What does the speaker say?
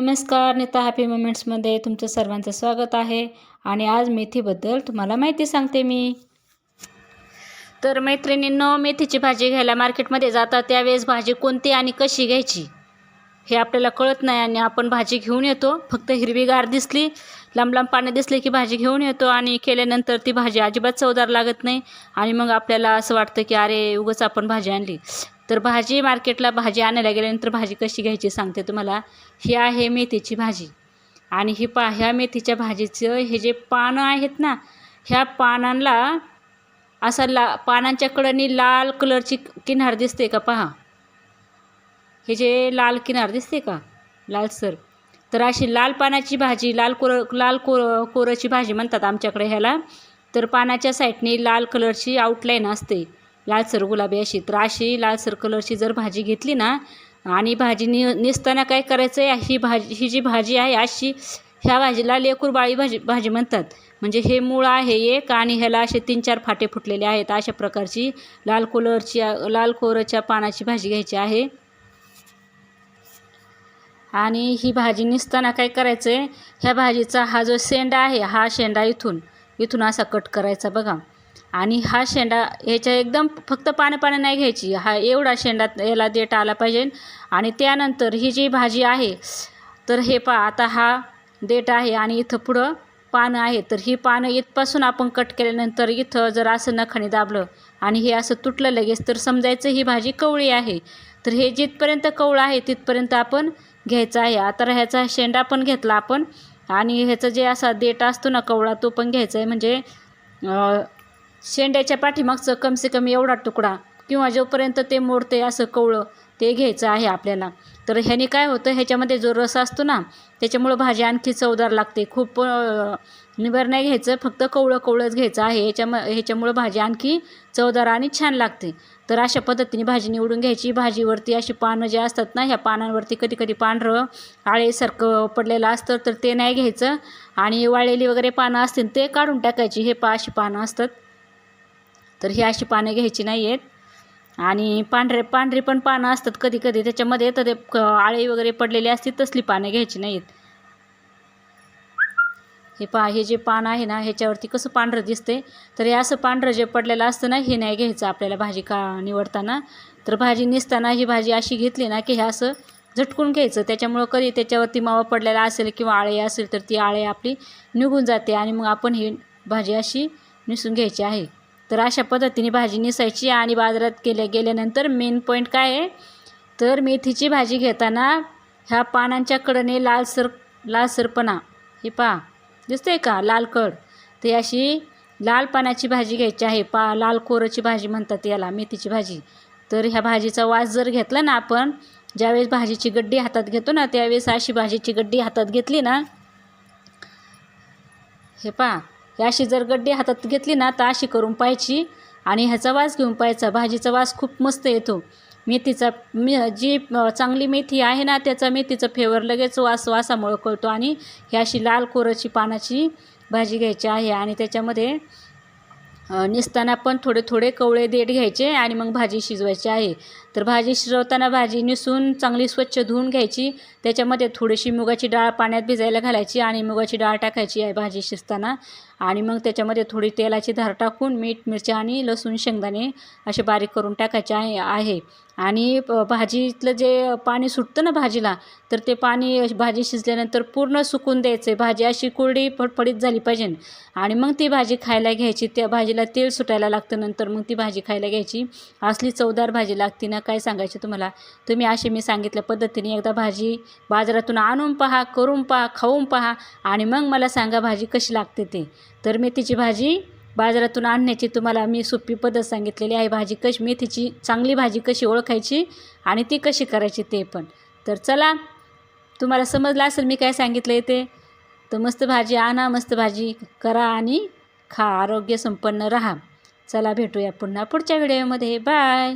नमस्कार नीता हॅपी मुमेंट्समध्ये तुमचं सर्वांचं स्वागत आहे. आणि आज मेथीबद्दल तुम्हाला माहिती सांगते मी. तर मैत्रिणींनो मेथीची भाजी घ्यायला मार्केटमध्ये जातात. त्यावेळेस भाजी कोणती आणि कशी घ्यायची हे आपल्याला कळत नाही आणि आपण भाजी घेऊन येतो. फक्त हिरवीगार दिसली लांब लांब पाणी दिसले की भाजी घेऊन येतो आणि केल्यानंतर ती भाजी अजिबात चवदार लागत नाही. आणि मग आपल्याला असं वाटतं की अरे उगंच आपण भाजी आणली. तर भाजी मार्केटला भाजी आणायला गेल्यानंतर भाजी कशी घ्यायची सांगते तुम्हाला. ही आहे मेथीची भाजी. आणि ही पा ह्या मेथीच्या भाजीचं हे जे पानं आहेत ना ह्या पानांना असा ला पानांच्या कडेने लाल कलरची किनार दिसते का पहा. हे जे लाल किनार दिसते का लालसर तर अशी लाल पानाची भाजी लाल कोर लाल कोर कोरची भाजी म्हणतात आमच्याकडे ह्याला. तर पानाच्या साईडने लाल कलरची आउटलाईन असते. लालसर गुलाबी अशी. तर अशी लालसर कलरची जर भाजी घेतली ना आणि भाजी नि निसताना काय करायचं आहे ही भाजी ही जी भाजी आहे अशी ह्या भाजीला लेकूरबाळी भाजी भाजी म्हणतात. म्हणजे हे मूळ आहे एक आणि ह्याला असे तीन चार फाटे फुटलेले आहेत. अशा प्रकारची लाल कलरची लाल कोरच्या पानाची भाजी घ्यायची आहे. आणि ही भाजी निसताना काय करायचं आहे ह्या भाजीचा हा जो शेंडा आहे हा शेंडा इथून इथून असा कट करायचा बघा. आणि हा शेंडा ह्याच्या एकदम फक्त पानं पानं नाही घ्यायची. हा एवढा शेंडा याला देठ आला पाहिजे. आणि त्यानंतर ही जी भाजी आहे तर हे पा आता हा देठ आहे आणि इथं पुढं पानं आहे तर ही पानं इथपासून आपण कट केल्यानंतर इथं जर असं नखाने दाबलं आणि हे असं तुटलं लगेच तर समजायचं ही भाजी कवळी आहे. तर हे जिथपर्यंत कवळं आहे तिथपर्यंत आपण घ्यायचं आहे. आता ह्याचा शेंडा पण घेतला आपण. आणि ह्याचं जे असा देठ असतो ना कवळा तो पण घ्यायचा आहे. म्हणजे शेंड्याच्या पाठीमागचं कमसे कमी एवढा तुकडा किंवा जोपर्यंत ते मोडते असं कवळं ते घ्यायचं आहे आपल्याला. तर ह्याने काय होतं ह्याच्यामध्ये जो रस असतो ना त्याच्यामुळं भाजी आणखी चवदार लागते. खूप निबर नाही घ्यायचं फक्त कवळं कवळंच घ्यायचं आहे. ह्याच्याम ह्याच्यामुळं भाजी आणखी चवदार आणि छान लागते. तर अशा पद्धतीने भाजी निवडून घ्यायची. भाजीवरती अशी पानं जे असतात ना ह्या पानांवरती कधी कधी पांढरं आळेसारखं पडलेलं असतं तर ते नाही घ्यायचं. आणि वाळलेली वगैरे पानं असतील ते काढून टाकायची. हे पा अशी पानं असतात. तर ही अशी पानं घ्यायची नाही आहेत आणि पांढरे पांढरी पण पानं असतात कधी कधी त्याच्यामध्ये तर ते आळी वगैरे पडलेली असतील तसली पानं घ्यायची नाहीत हे पहा हे जे पान आहे ना ह्याच्यावरती कसं पांढरं दिसते तर हे असं पांढरं जे पडलेलं असतं ना हे नाही घ्यायचं आपल्याला भाजी का निवडताना. तर भाजी निसताना ही भाजी अशी घेतली ना की हे असं झटकून घ्यायचं. त्याच्यामुळं कधी त्याच्यावरती मावा पडलेला असेल किंवा आळे असेल तर ती आळे आपली निघून जाते आणि मग आपण ही भाजी अशी निसून घ्यायची आहे. तर अशा पद्धतीने भाजी निसायची आणि बाजारात गेल्या गेल्यानंतर मेन पॉईंट काय आहे? तर मेथीची भाजी घेताना ह्या पानांच्या कडने लालसर लालसरपणा. हे पहा. दिसते का? लाल कड. ते अशी लाल पानाची भाजी घ्यायची आहे. पा लाल कोरची भाजी म्हणतात याला मेथीची भाजी. तर ह्या भाजीचा वास जर घेतला ना आपण ज्यावेळेस भाजीची गड्डी हातात घेतो ना त्यावेळेस अशी भाजीची गड्डी हातात घेतली ना हे पहा. अशी जर गड्डी हातात घेतली ना तर अशी करून पाहायची. आणि ह्याचा वास घेऊन पाहायचा. भाजीचा वास खूप मस्त येतो. मेथीचा मे जी चांगली मेथी आहे ना त्याचा मेथीचा फेवर लगेच वास वासामुळं कळतो. आणि ही अशी लाल कोरची पानाची भाजी घ्यायची आहे. आणि त्याच्यामध्ये निसताना पण थोडे थोडे कवळे देठ घ्यायचे आणि मग भाजी शिजवायची आहे. तर भाजी शिजवताना भाजी निसून चांगली स्वच्छ धुवून घ्यायची. त्याच्यामध्ये थोडीशी मुगाची डाळ पाण्यात भिजायला घालायची आणि मुगाची डाळ टाकायची आहे भाजी शिजताना. आणि मग त्याच्यामध्ये थोडी तेलाची धार टाकून मीठ मिरची आणि लसूण शेंगदाणे असे बारीक करून टाकायचे आहे आहे. आणि भाजीतलं जे पाणी सुटतं ना भाजीला तर ते पाणी भाजी शिजल्यानंतर पूर्ण सुकून द्यायचं आहे भाजी अशी कोरडी फडफडीत झाली पाहिजे. आणि मग ती भाजी खायला घ्यायची. त्या भाजीला तेल सुटायला लागतं. नंतर मग ती भाजी खायला घ्यायची. असली चवदार भाजी लागते ना काय सांगायचे तुम्हाला? तुम्ही असे मी सांगितल्या पद्धतीने एकदा भाजी बाजारातून आणून पहा करून पहा खाऊन पहा आणि मग मला सांगा भाजी कशी लागते ते. तर मेथीची भाजी बाजारातून आणण्याची तुम्हाला मी सोपी पद्धत सांगितलेली आहे. भाजी कशी मेथीची चांगली भाजी कशी ओळखायची आणि ती कशी करायची ते पण. तर चला तुम्हाला समजलं असेल मी काय सांगितलं आहे ते तर मस्त भाजी आणा मस्त भाजी करा आणि खा आरोग्य संपन्न राहा. चला भेटूया पुन्हा पुढच्या व्हिडिओमध्ये. बाय!